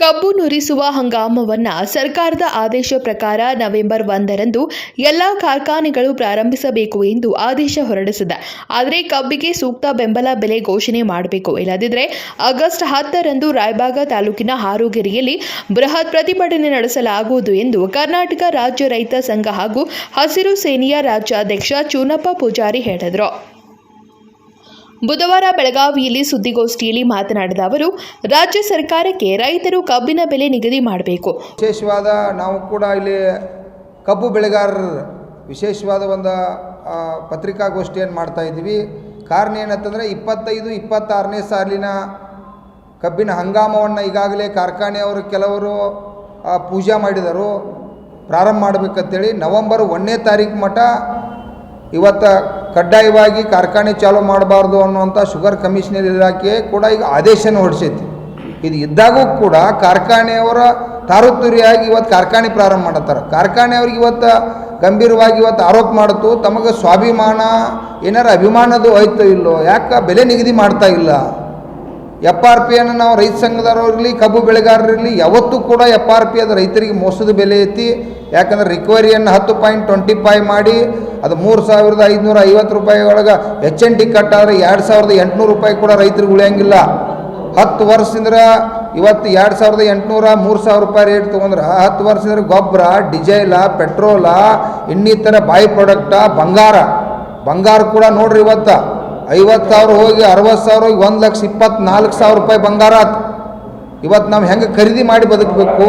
ಕಬ್ಬು ನುರಿಸುವ ಹಂಗಾಮವನ್ನ ಸರ್ಕಾರದ ಆದೇಶ ಪ್ರಕಾರ ನವೆಂಬರ್ ಒಂದರಂದು ಎಲ್ಲ ಕಾರ್ಖಾನೆಗಳು ಪ್ರಾರಂಭಿಸಬೇಕು ಎಂದು ಆದೇಶ ಹೊರಡಿಸಿದೆ. ಆದರೆ ಕಬ್ಬಿಗೆ ಸೂಕ್ತ ಬೆಂಬಲ ಬೆಲೆ ಘೋಷಣೆ ಮಾಡಬೇಕು. ಇಲ್ಲದಿದ್ದರೆ ಆಗಸ್ಟ್ ಹತ್ತರಂದು ರಾಯಬಾಗ ತಾಲೂಕಿನ ಹಾರೋಗೆರೆಯಲ್ಲಿ ಬೃಹತ್ ಪ್ರತಿಭಟನೆ ನಡೆಸಲಾಗುವುದು ಎಂದು ಕರ್ನಾಟಕ ರಾಜ್ಯ ರೈತ ಸಂಘ ಹಾಗೂ ಹಸಿರು ಸೇನೆಯ ರಾಜ್ಯಾಧ್ಯಕ್ಷ ಚೂನಪ್ಪ ಪೂಜಾರಿ ಹೇಳಿದರು. ಬುಧವಾರ ಬೆಳಗಾವಿಯಲ್ಲಿ ಸುದ್ದಿಗೋಷ್ಠಿಯಲ್ಲಿ ಮಾತನಾಡಿದ ಅವರು, ರಾಜ್ಯ ಸರ್ಕಾರಕ್ಕೆ ರೈತರು ಕಬ್ಬಿನ ಬೆಲೆ ನಿಗದಿ ಮಾಡಬೇಕು. ವಿಶೇಷವಾದ ನಾವು ಕೂಡ ಇಲ್ಲಿ ಕಬ್ಬು ಬೆಳೆಗಾರರು ವಿಶೇಷವಾದ ಒಂದು ಪತ್ರಿಕಾಗೋಷ್ಠಿಯನ್ನು ಮಾಡ್ತಾ ಇದ್ದೀವಿ. ಕಾರಣ ಏನಂತಂದರೆ ಇಪ್ಪತ್ತೈದು, ಇಪ್ಪತ್ತಾರನೇ ಸಾಲಿನ ಕಬ್ಬಿನ ಹಂಗಾಮವನ್ನು ಈಗಾಗಲೇ ಕಾರ್ಖಾನೆಯವರು ಕೆಲವರು ಪೂಜಾ ಮಾಡಿದರು. ಪ್ರಾರಂಭ ಮಾಡಬೇಕಂತೇಳಿ ನವಂಬರ್ ಒಂದನೇ ತಾರೀಕು ಮಟ್ಟ ಇವತ್ತು ಕಡ್ಡಾಯವಾಗಿ ಕಾರ್ಖಾನೆ ಚಾಲೂ ಮಾಡಬಾರ್ದು ಅನ್ನುವಂಥ ಶುಗರ್ ಕಮಿಷನರ್ ಇಲಾಖೆ ಕೂಡ ಈಗ ಆದೇಶನ ಹೊರಡಿಸೈತಿ. ಇದು ಇದ್ದಾಗೂ ಕೂಡ ಕಾರ್ಖಾನೆಯವರ ತಾರುತುರಿಯಾಗಿ ಇವತ್ತು ಕಾರ್ಖಾನೆ ಪ್ರಾರಂಭ ಮಾಡತ್ತಾರೆ. ಕಾರ್ಖಾನೆಯವ್ರಿಗೆ ಇವತ್ತು ಗಂಭೀರವಾಗಿ ಇವತ್ತು ಆರೋಪ ಮಾಡಿತು ತಮಗೆ ಸ್ವಾಭಿಮಾನ ಏನಾರ ಅಭಿಮಾನದು ಹೋಯ್ತೋ ಇಲ್ಲೋ, ಯಾಕೆ ಬೆಲೆ ನಿಗದಿ ಮಾಡ್ತಾ ಇಲ್ಲ? ಎಫ್ ಆರ್ ಪಿಯನ್ನು ನಾವು ರೈತ ಸಂಘದವ್ರು ಕಬ್ಬು ಬೆಳೆಗಾರರಿರಲಿ ಯಾವತ್ತೂ ಕೂಡ ಎಫ್ ಆರ್ ಪಿ ಅದು ರೈತರಿಗೆ ಮೋಸದ ಬೆಲೆ ಐತಿ. ಯಾಕಂದ್ರೆ ರಿಕವರಿಯನ್ನು ಹತ್ತು ಪಾಯಿಂಟ್ ಟ್ವೆಂಟಿ ಫೈವ್ ಮಾಡಿ, ಅದು ಮೂರು ಸಾವಿರದ ಐದುನೂರ ಐವತ್ತು ರೂಪಾಯಿ ಒಳಗೆ ಎಚ್ ಎನ್ ಟಿ ಕಟ್ಟಾದ್ರೆ ಎರಡು ಸಾವಿರದ ಎಂಟುನೂರು ರೂಪಾಯಿ ಕೂಡ ರೈತರಿಗೆ ಉಳಿಯಂಗಿಲ್ಲ. ಹತ್ತು ವರ್ಷದಿಂದ ಇವತ್ತು ಎರಡು ಸಾವಿರದ ಎಂಟುನೂರ ಮೂರು ಸಾವಿರ ರೂಪಾಯಿ ರೇಟ್ ತೊಗೊಂಡ್ರೆ, ಹತ್ತು ವರ್ಷದಿಂದ ಗೊಬ್ಬರ ಡಿಸೈಲ ಪೆಟ್ರೋಲ ಇನ್ನಿತರ ಬಾಯಿ ಪ್ರಾಡಕ್ಟ ಬಂಗಾರ. ಬಂಗಾರ ಕೂಡ ನೋಡ್ರಿ ಇವತ್ತು. ಐವತ್ತು ಸಾವಿರ ಹೋಗಿ ಅರವತ್ತು ಸಾವಿರ ಹೋಗಿ ಒಂದು ಲಕ್ಷ ಇಪ್ಪತ್ನಾಲ್ಕು ಸಾವಿರ ರೂಪಾಯಿ ಬಂಗಾರ ಇವತ್ತು ನಾವು ಹೆಂಗೆ ಖರೀದಿ ಮಾಡಿ ಬದುಕಬೇಕು?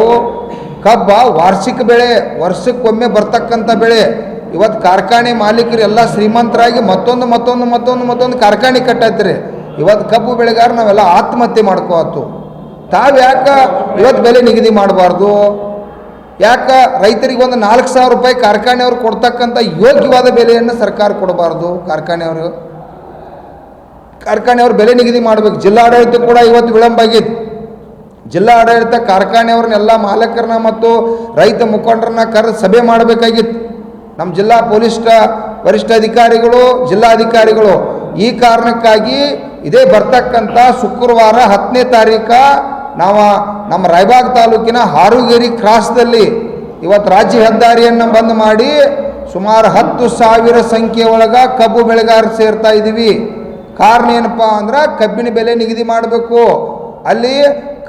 ಕಬ್ಬ ವಾರ್ಷಿಕ ಬೆಳೆ, ವರ್ಷಕ್ಕೊಮ್ಮೆ ಬರ್ತಕ್ಕಂಥ ಬೆಳೆ. ಇವತ್ತು ಕಾರ್ಖಾನೆ ಮಾಲೀಕರು ಎಲ್ಲ ಶ್ರೀಮಂತರಾಗಿ ಮತ್ತೊಂದು ಮತ್ತೊಂದು ಮತ್ತೊಂದು ಮತ್ತೊಂದು ಕಾರ್ಖಾನೆ ಕಟ್ಟೈತ್ರಿ ಇವತ್ತು ಕಬ್ಬು ಬೆಳೆಗಾರ ನಾವೆಲ್ಲ ಆತ್ಮಹತ್ಯೆ ಮಾಡ್ಕೋತು ತಾವು ಯಾಕೆ ಇವತ್ತು ಬೆಲೆ ನಿಗದಿ ಮಾಡಬಾರ್ದು? ಯಾಕೆ ರೈತರಿಗೆ ಒಂದು ನಾಲ್ಕು ಸಾವಿರ ರೂಪಾಯಿ ಕಾರ್ಖಾನೆಯವ್ರು ಕೊಡ್ತಕ್ಕಂಥ ಯೋಗ್ಯವಾದ ಬೆಲೆಯನ್ನು ಸರ್ಕಾರ ಕೊಡಬಾರ್ದು ಕಾರ್ಖಾನೆಯವರು ಕಾರ್ಖಾನೆಯವ್ರು ಬೆಲೆ ನಿಗದಿ ಮಾಡಬೇಕು. ಜಿಲ್ಲಾಡಳಿತ ಕೂಡ ಇವತ್ತು ವಿಳಂಬ ಆಗೈತಿ. ಜಿಲ್ಲಾ ಆಡಳಿತ ಕಾರ್ಖಾನೆಯವ್ರನ್ನೆಲ್ಲ ಮಾಲಕರನ್ನ ಮತ್ತು ರೈತ ಮುಖಂಡರನ್ನ ಕರೆದು ಸಭೆ ಮಾಡಬೇಕಾಗಿತ್ತು. ನಮ್ಮ ಜಿಲ್ಲಾ ಪೊಲೀಸ್ ವರಿಷ್ಠ ಅಧಿಕಾರಿಗಳು, ಜಿಲ್ಲಾಧಿಕಾರಿಗಳು ಈ ಕಾರಣಕ್ಕಾಗಿ ಇದೇ ಬರ್ತಕ್ಕಂಥ ಶುಕ್ರವಾರ ಹತ್ತನೇ ತಾರೀಕು ನಾವು ನಮ್ಮ ರಾಯಬಾಗ್ ತಾಲೂಕಿನ ಹಾರುಗೇರಿ ಕ್ರಾಸ್ದಲ್ಲಿ ಇವತ್ತು ರಾಜ್ಯ ಹೆದ್ದಾರಿಯನ್ನು ಬಂದ್ ಮಾಡಿ ಸುಮಾರು ಹತ್ತು ಸಾವಿರ ಸಂಖ್ಯೆ ಒಳಗೆ ಕಬ್ಬು ಬೆಳೆಗಾರರು ಸೇರ್ತಾ ಇದ್ದೀವಿ ಕಾರಣ ಏನಪ್ಪ ಅಂದ್ರೆ ಕಬ್ಬಿನ ಬೆಲೆ ನಿಗದಿ ಮಾಡಬೇಕು. ಅಲ್ಲಿ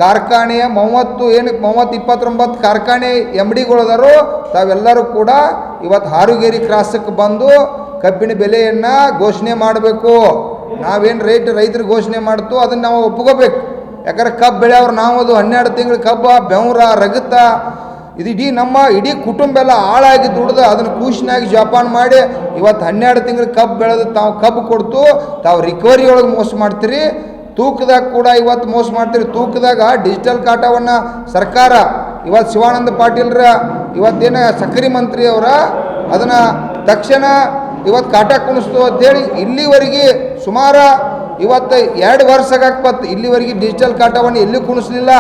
ಕಾರ್ಖಾನೆಯ ಮೂವತ್ತು ಏನು, ಮೂವತ್ತು ಇಪ್ಪತ್ತೊಂಬತ್ತು ಕಾರ್ಖಾನೆ ಎಂ ಡಿಗಳದಾರು ತಾವೆಲ್ಲರೂ ಕೂಡ ಇವತ್ತು ಹಾರುಗೇರಿ ಕ್ರಾಸಕ್ಕೆ ಬಂದು ಕಬ್ಬಿನ ಬೆಲೆಯನ್ನು ಘೋಷಣೆ ಮಾಡಬೇಕು. ನಾವೇನು ರೇಟ್ ರೈತರು ಘೋಷಣೆ ಮಾಡ್ತು ಅದನ್ನು ನಾವು ಒಪ್ಕೋಬೇಕು ಯಾಕಂದ್ರೆ ಕಬ್ಬು ಬೆಳೆಯವ್ರು ನಾವು ಅದು ಹನ್ನೆರಡು ತಿಂಗಳು ಕಬ್ಬ ಬೆವರ ರಗತ, ಇದು ಇಡೀ ನಮ್ಮ ಇಡೀ ಕುಟುಂಬ ಎಲ್ಲ ಹಾಳಾಗಿ ದುಡ್ದು ಅದನ್ನು ಕೂಶಿನಾಗಿ ಜಪಾನ್ ಮಾಡಿ ಇವತ್ತು ಹನ್ನೆರಡು ತಿಂಗಳು ಕಬ್ಬು ಬೆಳೆದು ತಾವು ಕಬ್ಬು ಕೊಡ್ತು, ತಾವು ರಿಕವರಿ ಒಳಗೆ ಮೋಸ ಮಾಡ್ತೀರಿ. ತೂಕದಾಗ ಕೂಡ ಇವತ್ತು ಮೋಸ ಮಾಡ್ತೀರಿ. ತೂಕದಾಗ ಡಿಜಿಟಲ್ ಕಾಟವನ್ನು ಸರ್ಕಾರ, ಇವತ್ತು ಶಿವಾನಂದ ಪಾಟೀಲ್ರ ಇವತ್ತೇನು ಸಕ್ಕರೆ ಮಂತ್ರಿ ಅವರ, ಅದನ್ನು ತಕ್ಷಣ ಇವತ್ತು ಕಾಟ ಕುಣಿಸ್ತು ಅಂತೇಳಿ ಇಲ್ಲಿವರೆಗೆ ಸುಮಾರು ಇವತ್ತು ಎರಡು ವರ್ಷಗಾಗ್ಪತ್ತು ಇಲ್ಲಿವರೆಗೆ ಡಿಜಿಟಲ್ ಕಾಟವನ್ನು ಎಲ್ಲಿ ಕುಣಿಸ್ಲಿಲ್ಲ.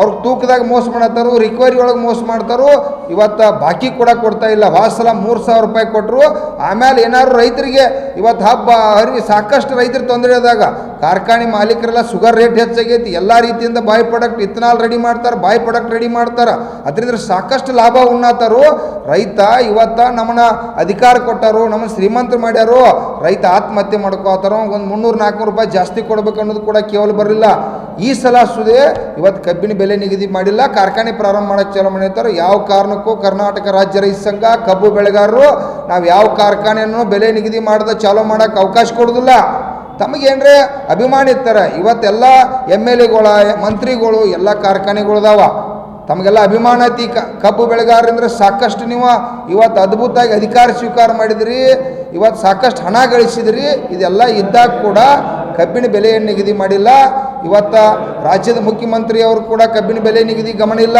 ಅವ್ರಿಗೆ ತೂಕದಾಗ ಮೋಸ ಮಾಡತ್ತಾರೋ ರಿಕವರಿ ಒಳಗೆ ಮೋಸ ಮಾಡ್ತಾರೋ, ಇವತ್ತು ಬಾಕಿ ಕೂಡ ಕೊಡ್ತಾ ಇಲ್ಲ. ವಾಸಲ ಸಲ ಮೂರು ಸಾವಿರ ರೂಪಾಯಿ ಕೊಟ್ಟರು ಆಮೇಲೆ ಏನಾದ್ರು ರೈತರಿಗೆ ಇವತ್ತು ಹಬ್ಬ ಹರಿ ಸಾಕಷ್ಟು ರೈತರು ತೊಂದರೆ ಆದಾಗ ಕಾರ್ಖಾನೆ ಮಾಲೀಕರೆಲ್ಲ ಶುಗರ್ ರೇಟ್ ಹೆಚ್ಚಾಗೈತಿ. ಎಲ್ಲ ರೀತಿಯಿಂದ ಬಾಯ್ ಪ್ರಾಡಕ್ಟ್ ಇತ್ತನಾಲ್ ರೆಡಿ ಮಾಡ್ತಾರೆ, ಬಾಯ್ ಪ್ರಾಡಕ್ಟ್ ರೆಡಿ ಮಾಡ್ತಾರೆ. ಅದರಿಂದ ಸಾಕಷ್ಟು ಲಾಭ ಉಣ್ಣಾತಾರು ರೈತ ಇವತ್ತು ನಮ್ಮನ್ನ ಅಧಿಕಾರ ಕೊಟ್ಟಾರು, ನಮ್ಮನ್ನ ಶ್ರೀಮಂತರು ಮಾಡ್ಯಾರು ರೈತ ಆತ್ಮಹತ್ಯೆ ಮಾಡ್ಕೋತಾರ ಒಂದು ಮುನ್ನೂರು, ನಾಲ್ಕುನೂರು ರೂಪಾಯಿ ಜಾಸ್ತಿ ಕೊಡ್ಬೇಕು ಅನ್ನೋದು ಕೂಡ ಕೇವಲ ಬರಲಿಲ್ಲ. ಈ ಸಲ ಸುದೇ ಇವತ್ತು ಕಬ್ಬಿನ ಬೆಲೆ ನಿಗದಿ ಮಾಡಿಲ್ಲ, ಕಾರ್ಖಾನೆ ಪ್ರಾರಂಭ ಮಾಡೋಕ್ಕೆ ಚಾಲೂ ಮಾಡಿರ್ತಾರೆ ಯಾವ ಕಾರಣಕ್ಕೂ ಕರ್ನಾಟಕ ರಾಜ್ಯ ರೈತ ಸಂಘ, ಕಬ್ಬು ಬೆಳೆಗಾರರು, ನಾವು ಯಾವ ಕಾರ್ಖಾನೆಯನ್ನು ಬೆಲೆ ನಿಗದಿ ಮಾಡದ ಚಾಲೂ ಮಾಡೋಕ್ಕೆ ಅವಕಾಶ ಕೊಡೋದಿಲ್ಲ. ತಮಗೇನ್ರೆ ಅಭಿಮಾನಿ ಇರ್ತಾರೆ ಇವತ್ತೆಲ್ಲ ಎಂ ಎಲ್ ಎಗಳ ಮಂತ್ರಿಗಳು, ಎಲ್ಲ ಕಾರ್ಖಾನೆಗಳದಾವ ತಮಗೆಲ್ಲ ಅಭಿಮಾನ ಐತಿ. ಕಬ್ಬು ಬೆಳೆಗಾರರಿಂದ ಸಾಕಷ್ಟು ನೀವು ಇವತ್ತು ಅದ್ಭುತವಾಗಿ ಅಧಿಕಾರ ಸ್ವೀಕಾರ ಮಾಡಿದಿರಿ. ಇವತ್ತು ಸಾಕಷ್ಟು ಹಣ ಗಳಿಸಿದಿರಿ. ಇದೆಲ್ಲ ಇದ್ದಾಗ ಕೂಡ ಕಬ್ಬಿನ ಬೆಲೆಯನ್ನು ನಿಗದಿ ಮಾಡಿಲ್ಲ. ಇವತ್ತು ರಾಜ್ಯದ ಮುಖ್ಯಮಂತ್ರಿ ಅವರು ಕೂಡ ಕಬ್ಬಿನ ಬೆಲೆ ನಿಗದಿ ಗಮನ ಇಲ್ಲ.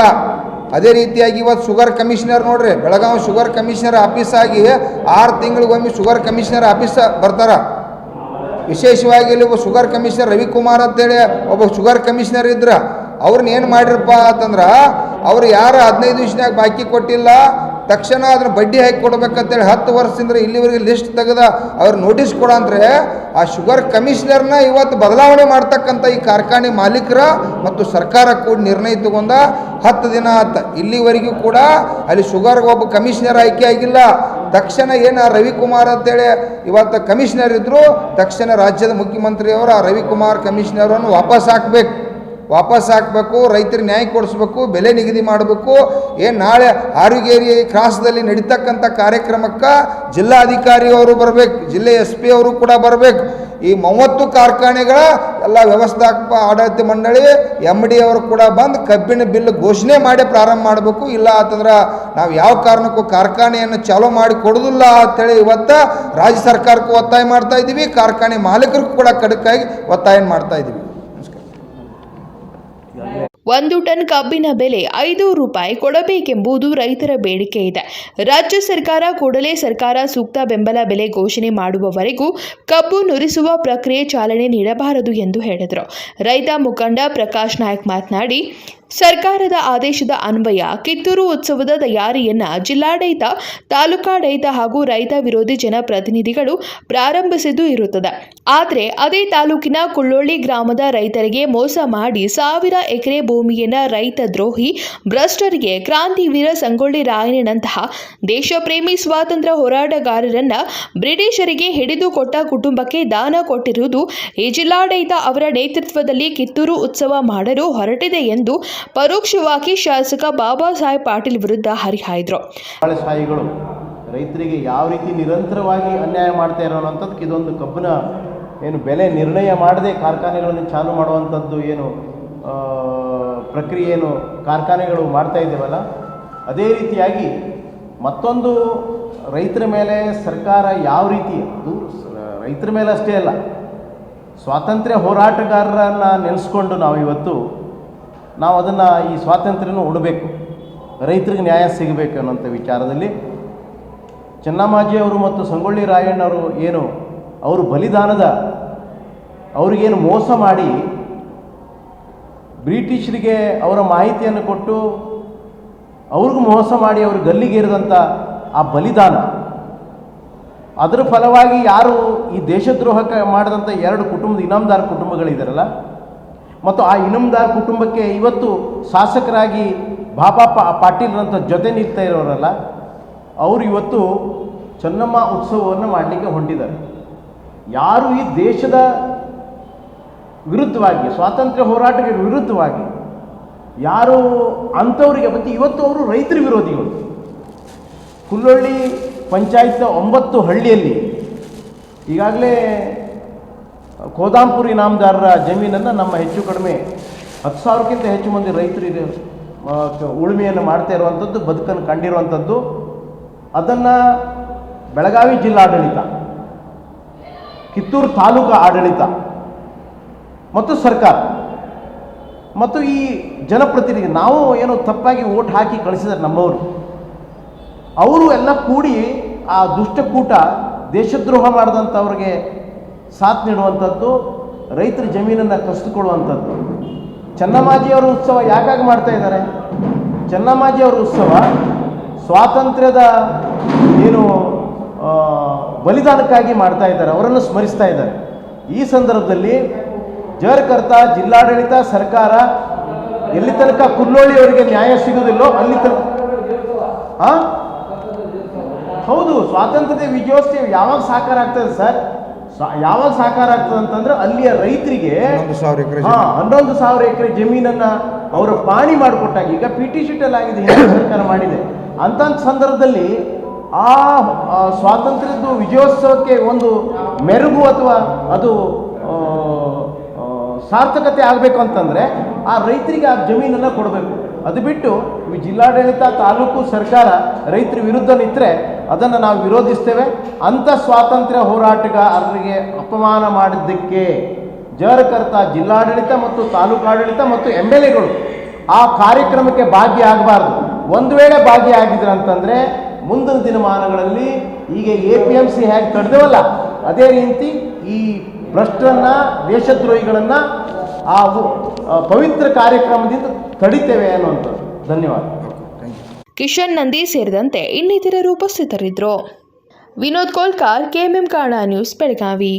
ಅದೇ ರೀತಿಯಾಗಿ ಇವತ್ತು ಶುಗರ್ ಕಮಿಷನರ್ ನೋಡ್ರಿ, ಬೆಳಗಾವಿ ಶುಗರ್ ಕಮಿಷನರ್ ಆಫೀಸ್ ಆಗಿ ಆರು ತಿಂಗಳಿಗೊಮ್ಮೆ ಶುಗರ್ ಕಮಿಷನರ್ ಆಫೀಸ್ ಬರ್ತಾರ. ವಿಶೇಷವಾಗಿ ಇಲ್ಲಿ ಒಬ್ಬ ಶುಗರ್ ಕಮಿಷನರ್ ರವಿಕುಮಾರ್ ಅಂತೇಳಿ ಒಬ್ಬ ಶುಗರ್ ಕಮಿಷನರ್ ಇದ್ರ. ಅವ್ರನ್ನ ಏನು ಮಾಡಿರಪ್ಪ ಅಂತಂದ್ರೆ ಅವ್ರು ಯಾರು ಹದಿನೈದು ದಿವ್ಸನಾಗ ಬಾಕಿ ಕೊಟ್ಟಿಲ್ಲ, ತಕ್ಷಣ ಅದನ್ನ ಬಡ್ಡಿ ಹಾಕಿ ಕೊಡ್ಬೇಕಂತೇಳಿ ಹತ್ತು ವರ್ಷದಿಂದ ಇಲ್ಲಿವರೆಗೆ ಲಿಸ್ಟ್ ತೆಗೆದ ಅವ್ರು ನೋಟಿಸ್ ಕೊಡ ಅಂದರೆ ಆ ಶುಗರ್ ಕಮಿಷನರ್ನ ಇವತ್ತು ಬದಲಾವಣೆ ಮಾಡ್ತಕ್ಕಂಥ ಈ ಕಾರ್ಖಾನೆ ಮಾಲೀಕರ ಮತ್ತು ಸರ್ಕಾರ ಕೂಡ ನಿರ್ಣಯ ತಗೊಂಡ ಹತ್ತು ದಿನ ಆತ. ಇಲ್ಲಿವರೆಗೂ ಕೂಡ ಅಲ್ಲಿ ಶುಗರ್ಗೆ ಒಬ್ಬ ಕಮಿಷನರ್ ಆಯ್ಕೆ ಆಗಿಲ್ಲ. ತಕ್ಷಣ ಏನು ಆ ರವಿಕುಮಾರ್ ಅಂತೇಳಿ ಇವತ್ತು ಕಮಿಷನರ್ ಇದ್ದರು ತಕ್ಷಣ ರಾಜ್ಯದ ಮುಖ್ಯಮಂತ್ರಿಯವರು ಆ ರವಿಕುಮಾರ್ ಕಮಿಷನರನ್ನು ವಾಪಸ್ ಹಾಕ್ಬೇಕು. ವಾಪಸ್ ಹಾಕಬೇಕು, ರೈತರಿಗೆ ನ್ಯಾಯ ಕೊಡಿಸ್ಬೇಕು, ಬೆಲೆ ನಿಗದಿ ಮಾಡಬೇಕು. ಏನು ನಾಳೆ ಆರುಗೇರಿ ಕ್ರಾಸದಲ್ಲಿ ನಡೀತಕ್ಕಂಥ ಕಾರ್ಯಕ್ರಮಕ್ಕೆ ಜಿಲ್ಲಾಧಿಕಾರಿಯವರು ಬರಬೇಕು, ಜಿಲ್ಲೆ ಎಸ್ ಪಿ ಅವರು ಕೂಡ ಬರಬೇಕು. ಈ ಮೂವತ್ತು ಕಾರ್ಖಾನೆಗಳ ಎಲ್ಲ ವ್ಯವಸ್ಥಾಪಕ ಆಡಳಿತ ಮಂಡಳಿ ಎಂ ಡಿ ಅವರು ಕೂಡ ಬಂದು ಕಬ್ಬಿನ ಬಿಲ್ ಘೋಷಣೆ ಮಾಡಿ ಪ್ರಾರಂಭ ಮಾಡಬೇಕು. ಇಲ್ಲ ಅಂತಂದ್ರೆ ನಾವು ಯಾವ ಕಾರಣಕ್ಕೂ ಕಾರ್ಖಾನೆಯನ್ನು ಚಾಲೂ ಮಾಡಿ ಕೊಡೋದಿಲ್ಲ ಅಂತೇಳಿ ಇವತ್ತು ರಾಜ್ಯ ಸರ್ಕಾರಕ್ಕೂ ಒತ್ತಾಯ ಮಾಡ್ತಾ ಇದ್ದೀವಿ ಕಾರ್ಖಾನೆ ಮಾಲೀಕರಿಗೂ ಕೂಡ ಕಡಕಾಗಿ ಒತ್ತಾಯ ಮಾಡ್ತಾ ಇದ್ದೀವಿ ಒಂದು ಟನ್ ಕಬ್ಬಿನ ಬೆಲೆ ಐದು ರೂಪಾಯಿ ಕೊಡಬೇಕೆಂಬುದು ರೈತರ ಬೇಡಿಕೆ ಇದೆ. ರಾಜ್ಯ ಸರ್ಕಾರ ಕೂಡಲೇ ಸರ್ಕಾರ ಸೂಕ್ತ ಬೆಂಬಲ ಬೆಲೆ ಘೋಷಣೆ ಮಾಡುವವರೆಗೂ ಕಬ್ಬು ನುರಿಸುವ ಪ್ರಕ್ರಿಯೆ ಚಾಲನೆ ನೀಡಬಾರದು ಎಂದು ಹೇಳಿದರು. ರೈತ ಮುಖಂಡ ಪ್ರಕಾಶ್ ನಾಯಕ್ ಮಾತನಾಡಿ ಸರ್ಕಾರದ ಆದೇಶದ ಅನ್ವಯ ಕಿತ್ತೂರು ಉತ್ಸವದ ತಯಾರಿಯನ್ನ ಜಿಲ್ಲಾಡಳಿತ, ತಾಲೂಕಾಡಳಿತ ಹಾಗೂ ರೈತ ವಿರೋಧಿ ಜನಪ್ರತಿನಿಧಿಗಳು ಪ್ರಾರಂಭಿಸಿದ್ದು ಇರುತ್ತದೆ. ಆದರೆ ಅದೇ ತಾಲೂಕಿನ ಕುಳ್ಳೊಳ್ಳಿ ಗ್ರಾಮದ ರೈತರಿಗೆ ಮೋಸ ಮಾಡಿ ಸಾವಿರ ಎಕರೆ ಭೂಮಿಯನ್ನ ರೈತ ದ್ರೋಹಿ, ಭ್ರಷ್ಟರಿಗೆ ಕ್ರಾಂತಿವೀರ ಸಂಗೊಳ್ಳಿ ರಾಯಣ್ಣನಂತಹ ದೇಶಪ್ರೇಮಿ ಸ್ವಾತಂತ್ರ್ಯ ಹೋರಾಟಗಾರರನ್ನ ಬ್ರಿಟಿಷರಿಗೆ ಹಿಡಿದುಕೊಟ್ಟ ಕುಟುಂಬಕ್ಕೆ ದಾನ ಕೊಟ್ಟಿರುವುದು ಈ ಜಿಲ್ಲಾಡಳಿತ ಅವರ ನೇತೃತ್ವದಲ್ಲಿ ಕಿತ್ತೂರು ಉತ್ಸವ ಮಾಡಲು ಹೊರಟಿದೆ ಎಂದು ಪರೋಕ್ಷವಾಗಿ ಶಾಸಕ ಬಾಬಾ ಸಾಹೇಬ್ ಪಾಟೀಲ್ ವಿರುದ್ಧ ಹರಿಹಾಯ್ದರು. ಶಾಹಿಗಳು. ರೈತರಿಗೆ ಯಾವ ರೀತಿ ನಿರಂತರವಾಗಿ ಅನ್ಯಾಯ ಮಾಡ್ತಾ ಇರೋದಕ್ಕೆ ಇದೊಂದು ಕಬ್ಬಿನ ಏನು ಬೆಲೆ ನಿರ್ಣಯ ಮಾಡದೆ ಕಾರ್ಖಾನೆಗಳನ್ನು ಚಾಲೂ ಮಾಡುವಂಥದ್ದು ಏನು ಪ್ರಕ್ರಿಯೆ ಕಾರ್ಖಾನೆಗಳು ಮಾಡ್ತಾ ಇದ್ದೇವಲ್ಲ, ಅದೇ ರೀತಿಯಾಗಿ ಮತ್ತೊಂದು ರೈತರ ಮೇಲೆ ಸರ್ಕಾರ ಯಾವ ರೀತಿ ರೈತರ ಮೇಲೆ ಅಷ್ಟೇ ಅಲ್ಲ, ಸ್ವಾತಂತ್ರ್ಯ ಹೋರಾಟಗಾರರನ್ನು ನೆನೆಸ್ಕೊಂಡು ನಾವು ಇವತ್ತು ನಾವು ಅದನ್ನು ಈ ಸ್ವಾತಂತ್ರ್ಯನೂ ಉಡಬೇಕು. ರೈತರಿಗೆ ನ್ಯಾಯ ಸಿಗಬೇಕು ಅನ್ನೋಂಥ ವಿಚಾರದಲ್ಲಿ ಚೆನ್ನಮ್ಮಾಜಿ ಅವರು ಮತ್ತು ಸಂಗೊಳ್ಳಿ ರಾಯಣ್ಣವರು ಏನು ಅವರು ಬಲಿದಾನದ ಅವರಿಗೇನು ಮೋಸ ಮಾಡಿ ಬ್ರಿಟಿಷರಿಗೆ ಅವರ ಮಾಹಿತಿಯನ್ನು ಕೊಟ್ಟು ಅವ್ರಿಗೂ ಮೋಸ ಮಾಡಿ ಅವರು ಗಲ್ಲಿಗೇರಿದಂಥ ಆ ಬಲಿದಾನ. ಅದರ ಫಲವಾಗಿ ಯಾರು ಈ ದೇಶದ್ರೋಹಕ್ಕೆ ಮಾಡಿದಂಥ ಎರಡು ಕುಟುಂಬದ ಇನಾಮದಾರ ಕುಟುಂಬಗಳಿದಾರಲ್ಲ ಮತ್ತು ಆ ಇನಮ್ದಾರ್ ಕುಟುಂಬಕ್ಕೆ ಇವತ್ತು ಶಾಸಕರಾಗಿ ಬಾಬಾ ಪಾಟೀಲ್ರಂಥ ಜೊತೆ ನಿಲ್ತಾ ಇರೋರಲ್ಲ, ಅವರು ಇವತ್ತು ಚೆನ್ನಮ್ಮ ಉತ್ಸವವನ್ನು ಮಾಡಲಿಕ್ಕೆ ಹೊಂಟಿದ್ದಾರೆ. ಯಾರು ಈ ದೇಶದ ವಿರುದ್ಧವಾಗಿ, ಸ್ವಾತಂತ್ರ್ಯ ಹೋರಾಟಕ್ಕೆ ವಿರುದ್ಧವಾಗಿ, ಯಾರು ಅಂಥವರಿಗೆ ಮತ್ತು ಇವತ್ತು ಅವರು ರೈತರ ವಿರೋಧಿಗಳು. ಕುಲ್ಲೊಳ್ಳಿ ಪಂಚಾಯತ್ ಒಂಬತ್ತು ಹಳ್ಳಿಯಲ್ಲಿ ಈಗಾಗಲೇ ಕೋದಾಂಪುರ್ ಇನಾಮದಾರರ ಜಮೀನನ್ನು ನಮ್ಮ ಹೆಚ್ಚು ಕಡಿಮೆ ಹತ್ತು ಸಾವಿರಕ್ಕಿಂತ ಹೆಚ್ಚು ಮಂದಿ ರೈತರು ಇದು, ಆ, ಕ- ಉಳುಮೆಯನ್ನು ಮಾಡ್ತಾ ಇರುವಂಥದ್ದು ಬದುಕನ್ನು ಕಂಡಿರುವಂಥದ್ದು ಅದನ್ನು ಬೆಳಗಾವಿ ಜಿಲ್ಲಾಡಳಿತ ಕಿತ್ತೂರು ತಾಲೂಕು ಆಡಳಿತ ಮತ್ತು ಸರ್ಕಾರ ಮತ್ತು ಈ ಜನಪ್ರತಿನಿಧಿ ನಾವು ಏನೋ ತಪ್ಪಾಗಿ ಓಟ್ ಹಾಕಿ ಕಳಿಸಿದ್ದಾರೆ ನಮ್ಮವರು. ಅವರು ಎಲ್ಲ ಕೂಡಿ ಆ ದುಷ್ಟಕೂಟ ದೇಶದ್ರೋಹ ಮಾಡಿದಂಥವ್ರಿಗೆ ಸಾಥ್ ನೀಡುವಂಥದ್ದು, ರೈತರ ಜಮೀನನ್ನು ಕಸಿದುಕೊಳ್ಳುವಂಥದ್ದು. ಚನ್ನಮಾಜಿಯವರ ಉತ್ಸವ ಯಾಕಾಗಿ ಮಾಡ್ತಾ ಇದ್ದಾರೆ? ಚನ್ನಮಾಜಿಯವರ ಉತ್ಸವ ಸ್ವಾತಂತ್ರ್ಯದ ಏನು ಬಲಿದಾನಕ್ಕಾಗಿ ಮಾಡ್ತಾ ಇದ್ದಾರೆ, ಅವರನ್ನು ಸ್ಮರಿಸ್ತಾ ಇದ್ದಾರೆ. ಈ ಸಂದರ್ಭದಲ್ಲಿ ಜರ್ಕರ್ತ ಜಿಲ್ಲಾಡಳಿತ, ಸರ್ಕಾರ ಎಲ್ಲಿ ತನಕ ಕುಲ್ಲೋಳಿಯವರಿಗೆ ನ್ಯಾಯ ಸಿಗುವುದಿಲ್ಲೋ ಅಲ್ಲಿ ತನಕ? ಹೌದು, ಸ್ವಾತಂತ್ರ್ಯದ ವಿಜಯೋತ್ಸವ ಯಾವಾಗ ಸಾಕಾರ ಆಗ್ತದೆ ಸರ್? ಯಾವಾಗ ಸಾಕಾರ ಆಗ್ತದೆ ಅಂತಂದ್ರೆ ಅಲ್ಲಿಯ ರೈತರಿಗೆ ಹನ್ನೊಂದು ಸಾವಿರ ಎಕರೆ ಹಾ ಹನ್ನೊಂದು ಸಾವಿರ ಎಕರೆ ಜಮೀನನ್ನ ಅವರು ಪಾಣಿ ಮಾಡಿಕೊಟ್ಟಾಗ ಈಗ ಪಿ ಟಿ ಶೀಟಲ್ಲಿ ಆಗಿದೆ ಸರ್ಕಾರ ಮಾಡಿದೆ? ಅಂತ ಸಂದರ್ಭದಲ್ಲಿ ಆ ಸ್ವಾತಂತ್ರ್ಯದ ವಿಜಯೋತ್ಸವಕ್ಕೆ ಒಂದು ಮೆರುಗು ಅಥವಾ ಅದು ಸಾರ್ಥಕತೆ ಆಗಬೇಕು ಅಂತಂದ್ರೆ ಆ ರೈತರಿಗೆ ಆ ಜಮೀನನ್ನು ಕೊಡಬೇಕು. ಅದು ಬಿಟ್ಟು ಜಿಲ್ಲಾಡಳಿತ ತಾಲೂಕು ಸರ್ಕಾರ ರೈತರ ವಿರುದ್ಧ ನಿಂತರೆ ಅದನ್ನು ನಾವು ವಿರೋಧಿಸ್ತೇವೆ. ಅಂಥ ಸ್ವಾತಂತ್ರ್ಯ ಹೋರಾಟಗಾರರಿಗೆ ಅಪಮಾನ ಮಾಡಿದ್ದಕ್ಕೆ ಜರಕರ್ತ ಜಿಲ್ಲಾಡಳಿತ ಮತ್ತು ತಾಲೂಕಾಡಳಿತ ಮತ್ತು ಎಂ ಎಲ್ ಎಗಳು ಆ ಕಾರ್ಯಕ್ರಮಕ್ಕೆ ಭಾಗಿಯಾಗಬಾರ್ದು. ಒಂದು ವೇಳೆ ಭಾಗಿಯಾಗಿದ್ರೆ ಅಂತಂದರೆ ಮುಂದಿನ ದಿನಮಾನಗಳಲ್ಲಿ ಈಗ ಎ ಪಿ ಎಂ ಸಿ ಹೇಗೆ ತಡೆದೇವಲ್ಲ, ಅದೇ ರೀತಿ ಈ ಭ್ರಷ್ಟರನ್ನು, ದೇಶದ್ರೋಹಿಗಳನ್ನು ಆ ಪವಿತ್ರ ಕಾರ್ಯಕ್ರಮದಿಂದ ತಡಿತೇವೆ ಅನ್ನುವಂಥದ್ದು. ಧನ್ಯವಾದ. ಕಿಶನ್ ನಂದಿ ಸೇರಿದಂತೆ ಇನ್ನಿತರರು ಉಪಸ್ಥಿತರಿದ್ದರು. ವಿನೋದ್ ಕೋಲ್ಕಾರ್ ಕೆಎಂಎಂ ಕಾಣ ನ್ಯೂಸ್ ಬೆಳಗಾವಿ.